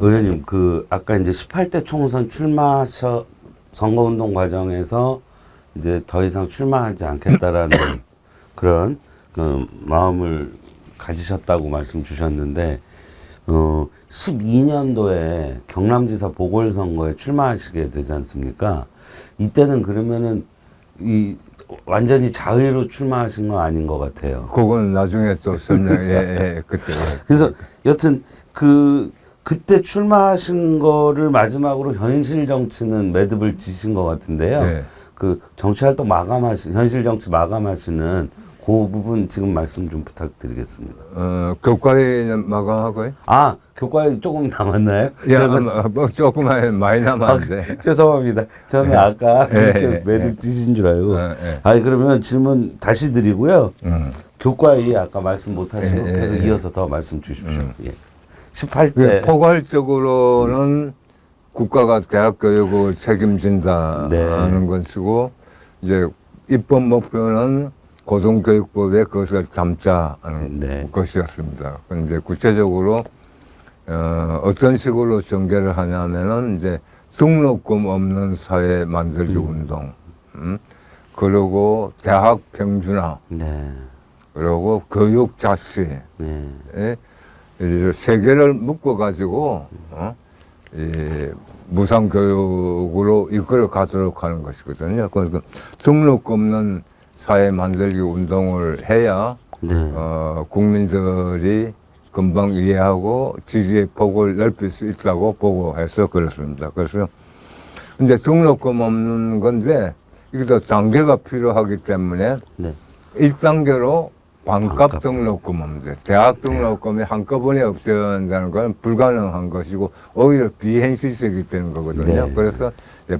의원님 그 아까 이제 18대 총선 출마 선거운동 과정에서 이제 더 이상 출마하지 않겠다라는 그런 그 마음을 가지셨다고 말씀 주셨는데 어 12년도에 경남지사 보궐선거에 출마하시게 되지 않습니까? 이때는 그러면은 이 완전히 자의로 출마하신 거 아닌 것 같아요. 그건 나중에 또 설명, 예, 예, 그때. 그래서 여튼 그 그때 출마하신 거를 마지막으로 현실 정치는 매듭을 지신 것 같은데요. 네. 그 정치 활동 마감하시 현실 정치 마감하시는 그 부분 지금 말씀 좀 부탁드리겠습니다. 어, 교과에는 마감하고요. 아 교과에 조금 남았나요? 예, 저는 아마 뭐 조금만 많이 남았는데. 죄송합니다. 저는 아까 예, 그렇게 예, 매듭 지신 줄 알고. 예, 예. 아니 그러면 질문 다시 드리고요. 음. 교과에 아까 말씀 못 하시고 예, 예, 계속 예. 이어서 더 말씀 주십시오. 음. 예. 18대 그 포괄적으로는 국가가 대학 교육을 책임진다 네. 하는 것이고 이제 입법 목표는 고등교육법에 그것을 담자하는 네. 것이었습니다. 그런데 구체적으로 어, 어떤 식으로 전개를 하냐면은 이제 등록금 없는 사회 만들기 운동, 음? 그리고 대학 평준화, 네. 그리고 교육 자치, 네. 예, 이세 개를 묶어 가지고 어? 이 무상 교육으로 이끌어 가도록 하는 것이거든요. 그러니까 등록 없는 사회 만들기 운동을 해야 네. 어, 국민들이 금방 이해하고 지지의 폭을 넓힐 수 있다고 보고 해서 그렇습니다. 그래서 근데 등록금 없는 건데 이것도 단계가 필요하기 때문에 네. 1단계로 반값 반값 등록금 없는데 대학 등록금이 한꺼번에 없어진다는 건 불가능한 것이고 오히려 비현실적이 되는 거거든요. 네. 그래서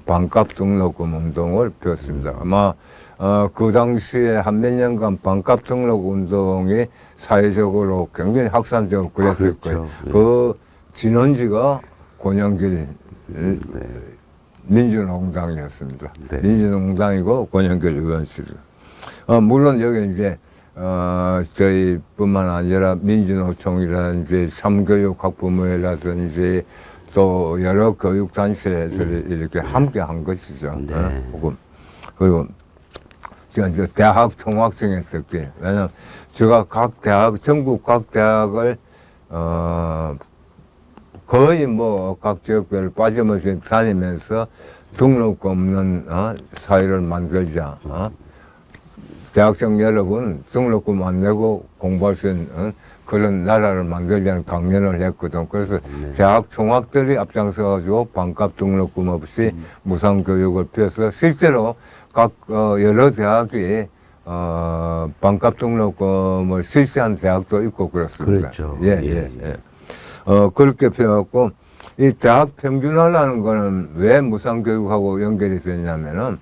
반값 등록금 운동을 폈습니다. 아마 어, 그 당시에 한 몇 년간 반값 등록 운동이 사회적으로 굉장히 확산되고 그랬을 그렇죠. 거예요. 네. 그 진원지가 권영길 네. 민주농당이었습니다. 네. 민주농당이고 권영길 의원실. 어, 물론 여기 이제 어, 저희뿐만 아니라 민주노총이라든지 참교육 학부모회라든지 또 여러 교육 단체들이 이렇게 함께 한 것이죠. 네. 어, 그리고, 그리고 대학 총학생했을 때, 왜냐면 제가 각 대학, 전국 각 대학을 어, 거의 뭐 각 지역별 빠짐없이 다니면서 등록 없는 어, 사회를 만들자. 어? 대학생 여러분 등록금 안 내고 공부할 수 있는 어, 그런 나라를 만들자는 강연을 했거든. 그래서 네. 대학 총학들이 앞장서가지고 반값 등록금 없이 무상 교육을 펴서 실제로 각 어, 여러 대학이 어, 반값 등록금을 실시한 대학도 있고 그렇습니다. 그랬죠. 예, 예, 예, 예. 어, 그렇게 펴갖고, 이 대학 평준화라는 거는 왜 무상 교육하고 연결이 되냐면은,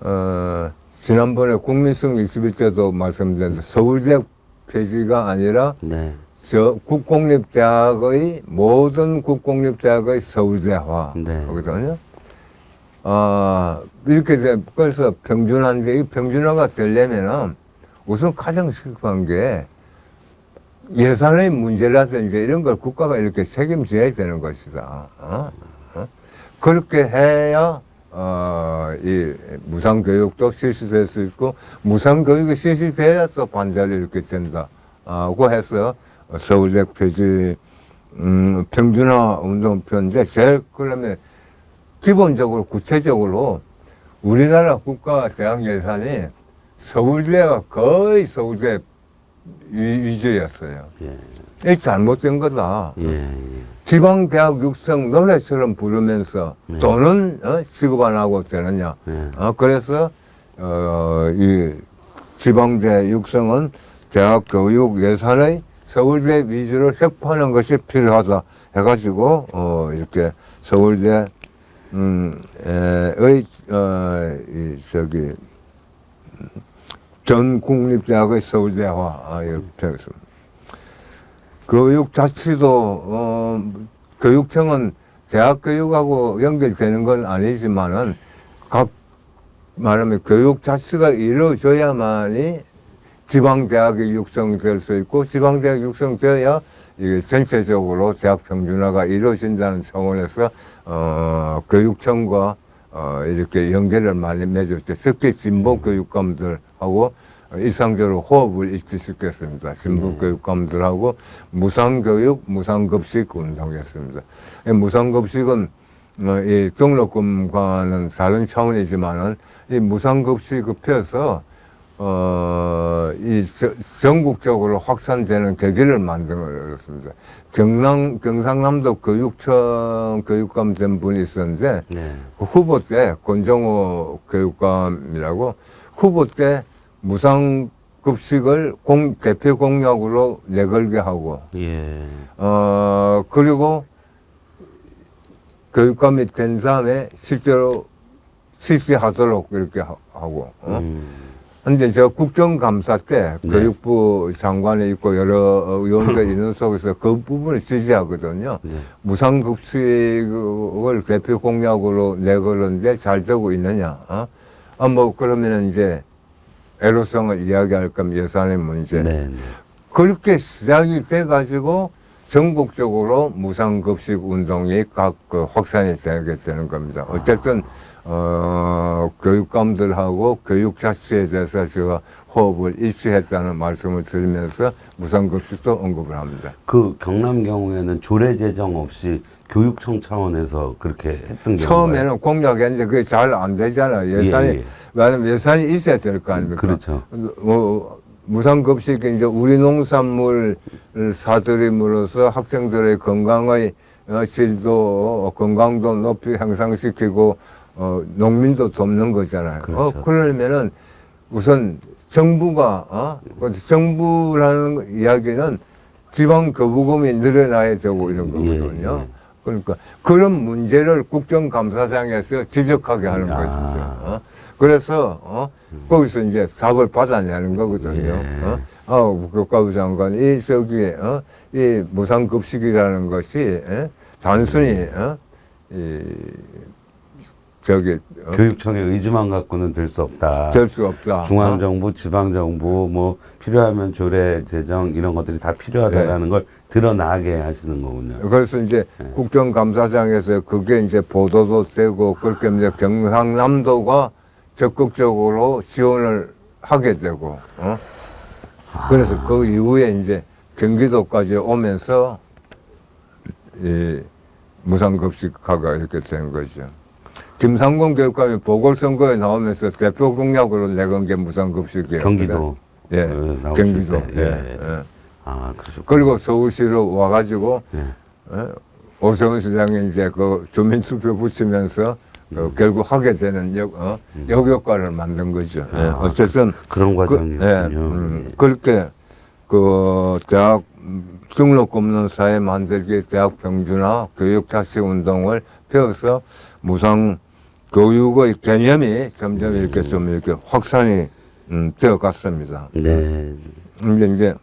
어, 지난번에 국민성 21때도 말씀드렸는데, 서울대 폐지가 아니라, 네. 저 국공립대학의, 모든 국공립대학의 서울대화. 네. 아, 이렇게 돼, 그래서 평준화인데, 이 평준화가 되려면은, 우선 가장 시급한 게, 예산의 문제라든지 이런 걸 국가가 이렇게 책임져야 되는 것이다. 어? 어? 그렇게 해야 어, 이 무상 교육도 실시될 수 있고 무상 교육이 실시돼야 또 반대로 이렇게 된다고 해서 서울대 폐지 음, 평준화 운동편인데 제일 그러면 기본적으로 구체적으로 우리나라 국가 대학 예산이 서울대가 거의 서울대 위- 위주였어요. 예. 이게 잘못된 거다. 예. 예. 지방 대학 육성 노래처럼 부르면서 네. 돈은 어, 지급 안 하고 되느냐. 네. 어, 그래서 어, 이 지방대 육성은 대학 교육 예산의 서울대 위주로 확보하는 것이 필요하다 해가지고 어, 이렇게 서울대 음, 의 어, 이 저기 전 국립대학의 서울대화 아, 이렇게 했습니다. 교육 자치도 어, 교육청은 대학 교육하고 연결되는 건 아니지만은 각 말하면 교육 자치가 이루어져야만이 지방 대학이 육성될 수 있고 지방 대학 육성되어야 이게 전체적으로 대학 평준화가 이루어진다는 차원에서 어, 교육청과 어, 이렇게 연계를 많이 맺었죠. 특히 진보 교육감들하고 일상적으로 호흡을 일치시켰습니다. 진보 교육감들하고 무상교육, 무상급식 운동했습니다. 이 무상급식은 어, 이 등록금과는 다른 차원이지만은 이 무상급식을 펴서 어, 이 저- 전국적으로 확산되는 계기를 만들었습니다. 경남, 경상남도 교육청 교육감 된 분이 있었는데, 네. 그 후보 때, 권정호 교육감이라고, 후보 때 무상급식을 공, 대표 공약으로 내걸게 하고, 예. 어, 그리고 교육감이 된 다음에 실제로 실시하도록 이렇게 하- 하고, 어? 음. 근데 저 국정감사 때 네. 교육부 장관이 있고 여러 의원들 있는 속에서 그 부분을 지지하거든요. 네. 무상급식을 대표 공약으로 내걸었는데 잘 되고 있느냐. 어? 아, 뭐, 그러면은 이제 애로성을 이야기할 거면 예산의 문제. 네. 네. 그렇게 시작이 돼가지고 전국적으로 무상급식 운동이 각 그 확산이 되게 되는 겁니다. 어쨌든 어, 교육감들하고 교육 자체에 대해서 제가 호흡을 일치했다는 말씀을 드리면서 무상급식도 언급을 합니다. 그 경남 경우에는 조례 제정 없이 교육청 차원에서 그렇게 했던 경우가 처음에는 공약했는데 그게 잘 안 되잖아요. 예산이, 예, 예. 왜냐면 예산이 있어야 될 거 아닙니까? 그렇죠. 뭐, 무상급식이 이제 우리 농산물을 사들임으로써 학생들의 건강의 어, 질도, 건강도 높이 향상시키고, 어, 농민도 돕는 거잖아요. 그렇죠. 어, 그러려면은 우선 정부가, 어, 그 정부라는 이야기는 지방 거부금이 늘어나야 되고 이런 예, 거거든요. 예. 그러니까 그런 문제를 국정감사장에서 지적하게 하는 아. 것이죠. 어? 그래서 어? 거기서 이제 답을 받아내는 거거든요. 예. 어? 아, 교과부 장관, 이 저기 어? 이 무상급식이라는 것이 예? 단순히 어? 이 저기 어? 교육청의 의지만 갖고는 될 수 없다. 될 수 없다. 중앙 정부, 지방 정부 뭐 필요하면 조례 제정 이런 것들이 다 필요하다라는 걸 드러나게 하시는 거군요. 그래서 이제 국정감사장에서 그게 이제 보도도 되고 그렇게 이제 경상남도가 적극적으로 지원을 하게 되고, 어? 그래서 그 이후에 이제 경기도까지 오면서 이 무상급식화가 이렇게 된 거죠. 김상곤 교육감이 보궐선거에 나오면서 대표 공약으로 내건 게 무상급식이에요. 경기도 예, 어, 나오실 경기도. 때. 예. 예. 예. 아 그러셨군요. 그리고 서울시로 와가지고 예. 어? 오세훈 시장이 이제 그 주민투표 붙이면서 그 결국 하게 되는 역, 어? 역효과를 만든 거죠. 예, 아, 어쨌든 그런 그, 과정이군요. 예, 음, 그렇게 그 대학 등록 없는 사회 만들기 대학 평준화 교육 자치 운동을 펴서 무상 교육의 개념이 점점 이렇게 좀 이렇게 확산이 음, 되어 갔습니다. 네. 근데 이제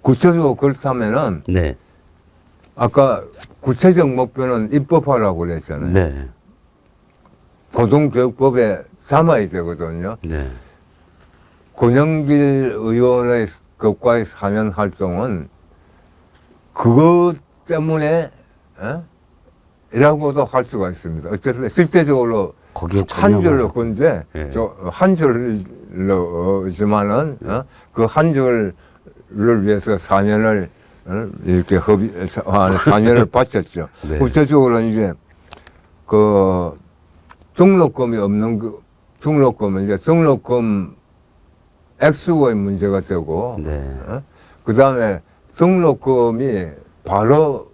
구체적으로 그렇다면은 네. 아까 구체적 목표는 입법화라고 그랬잖아요. 네. 고등교육법에 담아야 되거든요. 네. 권영길 의원의 것과의 사면 활동은 그것 때문에 어? 이라고도 할 수가 있습니다. 어쨌든 실제적으로 거기에 한 줄로 근데 예. 저한 줄로지만은 어? 그한 줄을 위해서 사년을 어? 이렇게 협의 아, 사년을 바쳤죠. 네. 구체적으로 이제 그 등록금이 없는 그 등록금은 이제 등록금 액수의 문제가 되고 네. 어? 그 다음에 등록금이 바로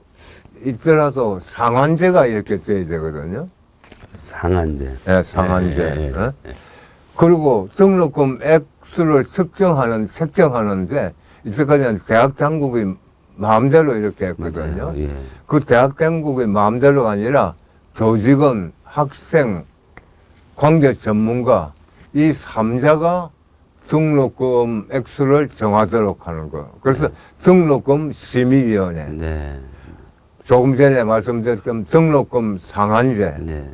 있더라도 상한제가 이렇게 돼야 되거든요. 상한제. 예, 상한제. 예, 예, 어? 그리고 등록금 액수를 측정하는, 책정하는데, 이때까지는 대학 당국이 마음대로 이렇게 했거든요. 맞아요. 예. 그 대학 당국이 마음대로가 아니라 교직원, 학생, 관계 전문가, 이 삼자가 등록금 액수를 정하도록 하는 거. 그래서 등록금 심의위원회. 네. 조금 전에 말씀드렸던 등록금 상한제. 네.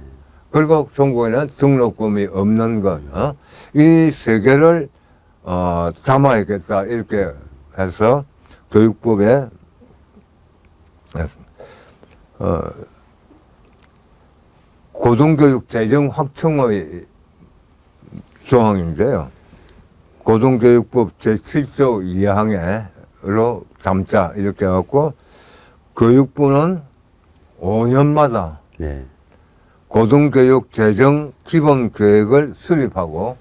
그리고 전국에는 등록금이 없는 것, 어? 이세 개를, 어, 담아야겠다. 이렇게 해서 교육법에 어, 고등교육 재정 확충의 조항인데요. 고등교육법 제7조 2항에로 담자 이렇게 해갖고 교육부는 5년마다 네. 고등교육 재정 기본 계획을 수립하고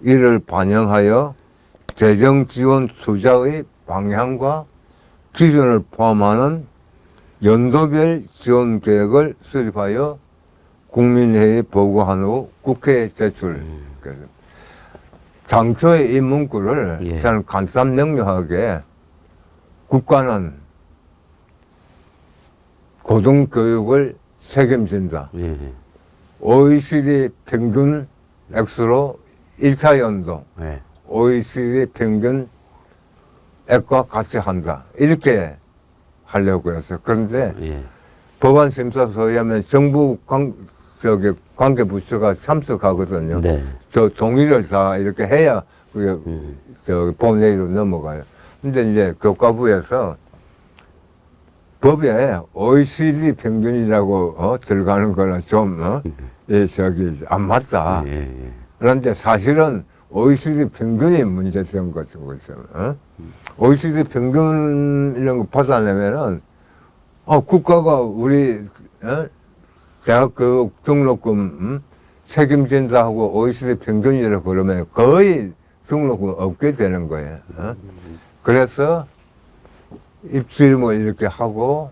이를 반영하여 재정 지원 투자의 방향과 기준을 포함하는 연도별 지원 계획을 수립하여 국민회의에 보고한 후 국회에 제출. 그래서 당초에 이 문구를 예. 저는 간단 명료하게 국가는 고등교육을 책임진다. 예. OECD 평균 액수로 1차 연도 네. OECD 평균 액과 같이 한다. 이렇게 하려고 했어요. 그런데 예. 법안 심사소에 하면 정부 관, 저기 관계 부처가 참석하거든요. 네. 저 동의를 다 이렇게 해야 그게 저 본회의로 넘어가요. 근데 이제 교과부에서 법에 OECD 평균이라고 어, 들어가는 거는 좀 어, 이 저기 안 맞다. 예. 예. 그런데 사실은 OECD 평균이 문제된 거죠. 그죠? 어? OECD 평균 이런 거 받아내면은 아, 국가가 우리 어? 대학 그 등록금 음? 책임진다 하고 OECD 평균이라 그러면 거의 등록금 없게 되는 거예요. 어? 그래서 입실 뭐 이렇게 하고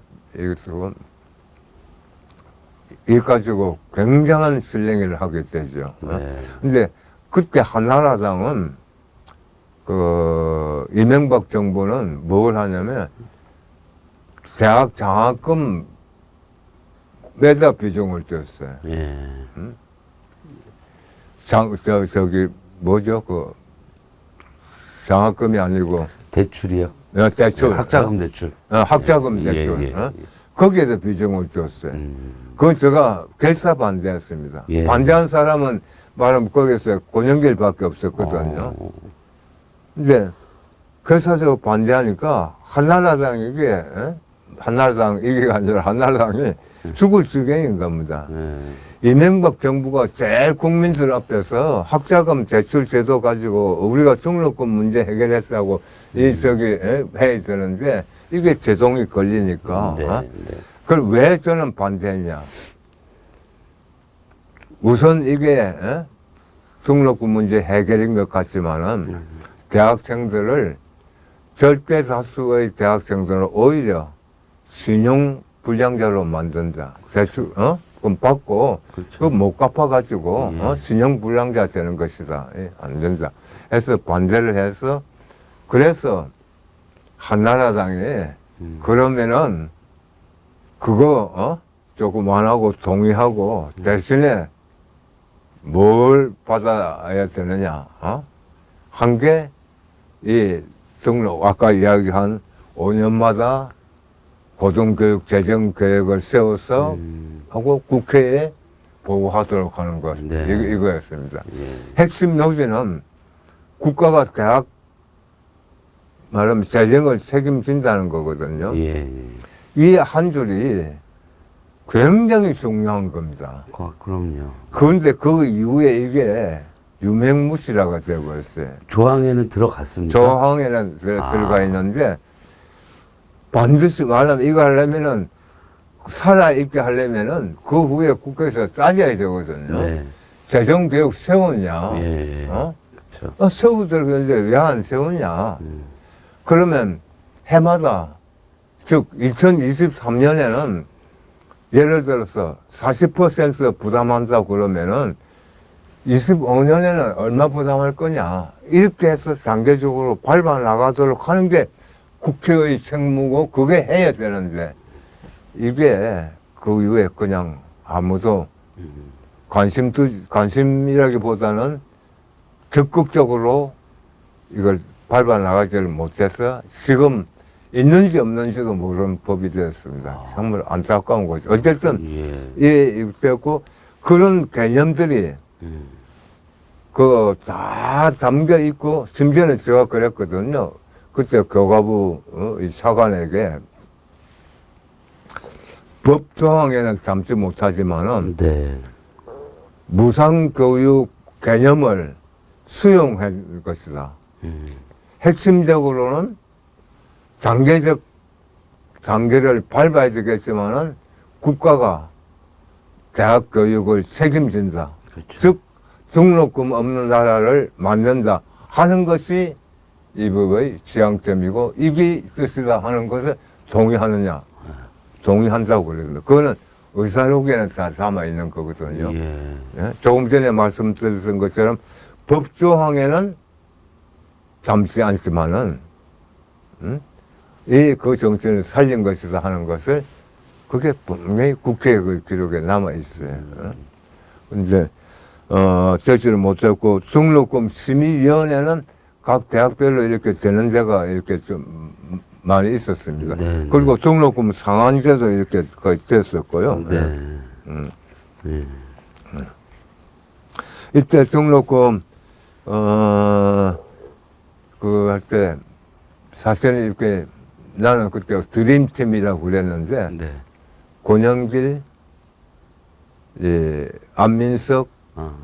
좀이 가지고 굉장한 실랭이를 하게 되죠. 어? 네. 근데 그때 한나라당은 그 이명박 정부는 뭘 하냐면 대학 장학금 매다 비중을 줬어요. 예. 장, 저, 저기 뭐죠? 그 장학금이 아니고 대출이요. 어, 대출. 학자금 대출. 어, 학자금 예, 대출. 예, 어? 예. 거기에도 비중을 줬어요. 음. 그건 제가 결사 반대했습니다. 예. 반대한 사람은 말하면 거기서 권영길밖에 없었거든요. 어. 근데 결사적으로 반대하니까 한나라당에게 에? 한나라당 이게 아니라 한나라당이 죽을 지경인 겁니다. 예. 이명박 정부가 제일 국민들 앞에서 학자금 대출 제도 가지고 우리가 등록금 문제 해결했다고 이 저기 에? 해야 되는데 이게 제동이 걸리니까 네. 어? 네. 그걸 왜 저는 반대했냐? 우선 이게 에? 등록금 문제 해결인 것 같지만은 대학생들을 절대 다수의 대학생들을 오히려 신용 불량자로 만든다. 대출 어? 그럼 받고 그렇죠. 그거 못 갚아가지고 예. 어? 신용 불량자 되는 것이다. 예, 안 된다. 해서 반대를 해서 그래서 한나라당이 음. 그러면은 그거 어? 조금 안 하고 동의하고 대신에 뭘 받아야 되느냐 어? 한게이 등록 아까 이야기한 5년마다 고등교육 재정 계획을 세워서 음. 하고 국회에 보고하도록 하는 것 네. 이거, 이거였습니다. 예. 핵심 노지는 국가가 대학 말하면 재정을 책임진다는 거거든요. 예. 예. 이한 줄이 굉장히 중요한 겁니다. 그- 그럼요. 그런데 그 이후에 이게 유명무실화가 되어버렸어요. 조항에는 들어갔습니까? 조항에는 아. 들어가 있는데 반드시 말하면 이거 하려면은 살아있게 하려면은 그 후에 국회에서 따져야 되거든요. 네. 재정개혁 세웠냐? 예. 어? 그렇죠. 어, 세우더라는데 왜 안 세우냐? 음. 그러면 해마다 즉 2023년에는 예를 들어서 40% 부담한다 그러면은 25년에는 얼마 부담할 거냐 이렇게 해서 단계적으로 밟아 나가도록 하는 게 국회의 책무고 그게 해야 되는데 이게 그 이후에 그냥 아무도 관심도 관심이라기보다는 적극적으로 이걸 밟아 나가지를 못해서 지금 있는지 없는지도 모르는 법이 되었습니다. 정말 안타까운 거죠. 어쨌든 예. 예, 됐고 그런 개념들이 음. 그다 담겨 있고 심지어는 제가 그랬거든요. 그때 교과부 어, 이 차관에게 법 조항에는 담지 못하지만은 네. 무상교육 개념을 수용할 것이다. 음. 핵심적으로는 단계적 단계를 밟아야 되겠지만은 국가가 대학 교육을 책임진다. 그렇죠. 즉 등록금 없는 나라를 만든다 하는 것이 이북의 지향점이고 이게 뜻이다 하는 것을 동의하느냐 동의한다고 그랬는데 그거는 의사록에는 다 담아 있는 거거든요. 예. 예? 조금 전에 말씀드렸던 것처럼 법조항에는 담지 않지만은 음? 이그 정신을 살린 것이다 하는 것을 그게 분명히 국회 그 기록에 남아 있어요. 어? 근데 어 되지를 못했고 등록금 심의위원회는 각 대학별로 이렇게 되는 데가 이렇게 좀 많이 있었습니다. 네, 그리고 등록금 상한제도 이렇게 거의 됐었고요. 네. 음. 예. 이때 등록금 어그 할때 사실은 이렇게 나는 그때 드림팀이라고 그랬는데 네. 권영길, 예, 안민석, 아,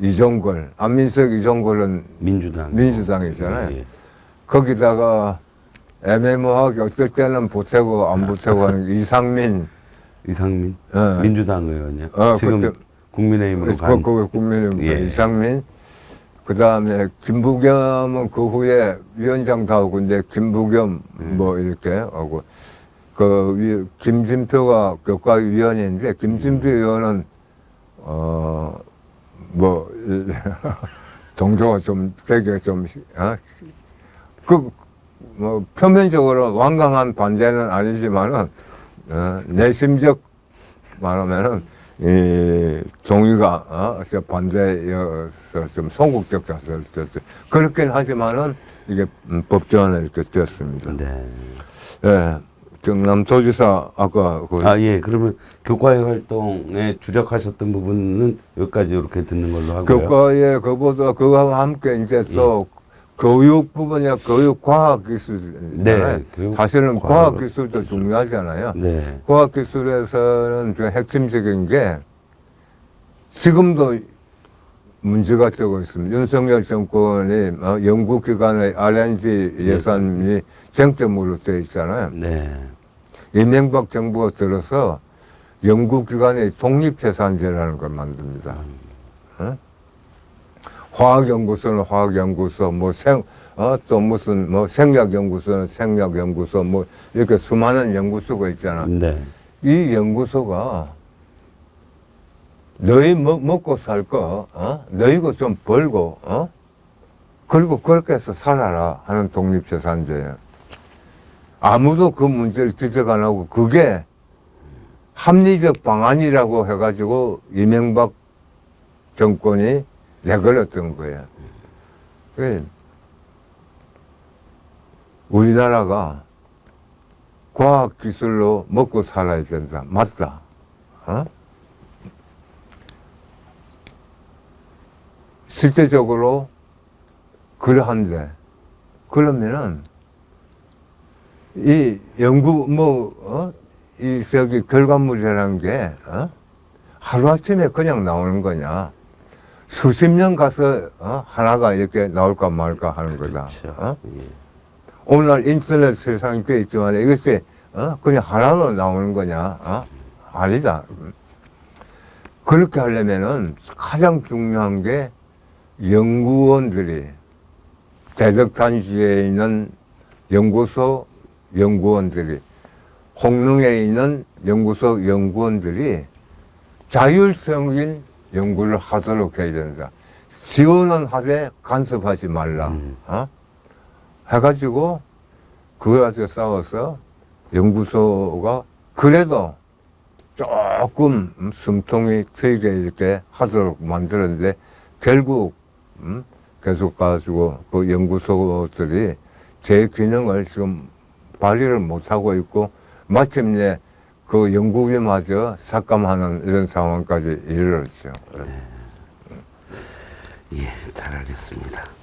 이종걸, 안민석, 이종걸은 민주당. 민주당이잖아요. 예. 거기다가 애매모호하게 어떨 때는 보태고 안 보태고 하는 이상민, 이상민. 어. 민주당 의원이요. 어, 지금 그때- 국민의힘으로 그, 간. 그, 국민의힘 예. 이상민, 그 다음에 김부겸은 그 후에 위원장도 하고 이제 김부겸 음. 뭐 이렇게 하고 그 위, 김진표가 교과위원인데 김진표 음. 의원은 어 뭐 종조가 좀 되게 좀그 뭐 표면적으로 완강한 반대는 아니지만은 어, 내심적 말하면은 이 종이가 어, 저 반대여서 좀 소극적 자세를 졌죠. 그렇긴 하지만은 이게 음, 법전에 이렇게 됐습니다. 네. 예, 경남도지사 아까 그 아, 예. 그러면 교과의 활동에 주력하셨던 부분은 여기까지 이렇게 듣는 걸로 하고요. 교과에 그보다 그거와 함께 이제 또 교육 부분이야 교육 과학 기술이잖아요. 네, 교육 사실은. 과학 기술도 중요하잖아요. 네. 과학 기술에서는 그 핵심적인 게 지금도 문제가 되고 있습니다. 윤석열 정권이 어, 연구기관의 R&D 예산이 쟁점으로 되어 있잖아요. 네. 이명박 정부가 들어서 연구기관의 독립재산제라는 걸 만듭니다. 어? 화학연구소는 화학연구소, 뭐 생, 어, 또 무슨 뭐 생약연구소는 생약연구소, 뭐 이렇게 수많은 연구소가 있잖아. 네. 이 연구소가 너희 먹, 먹고 살 거, 어? 너희가 좀 벌고, 어? 그리고 그렇게 해서 살아라 하는 독립재산제예요. 아무도 그 문제를 지적 안 하고 그게 합리적 방안이라고 해가지고 이명박 정권이 내걸었던 거예요. 그 우리나라가 과학 기술로 먹고 살아야 된다. 맞다. 어? 실제적으로 그러한데 그러면은 이 연구 뭐 어? 이 저기 결과물이라는 게 어? 하루아침에 그냥 나오는 거냐 수십 년 가서 어? 하나가 이렇게 나올까 말까 하는 거다 그렇죠. 어? 예. 오늘 인터넷 세상이 꽤 있지만 이것이 어? 그냥 하나로 나오는 거냐? 어? 아니다. 그렇게 하려면은 가장 중요한 게 연구원들이 대덕단지에 있는 연구소 연구원들이 홍릉에 있는 연구소 연구원들이 자율성인 연구를 하도록 해야 된다. 지원은 하되 간섭하지 말라. 음. 어? 해가지고 그거 가지고 싸워서 연구소가 그래도 조금 음, 숨통이 트이게 이렇게 하도록 만들었는데 결국 음, 계속 가지고 그 연구소들이 제 기능을 지금 발휘를 못하고 있고 마침내 그 연구비마저 삭감하는 이런 상황까지 이르렀죠. 예, 잘 알겠습니다.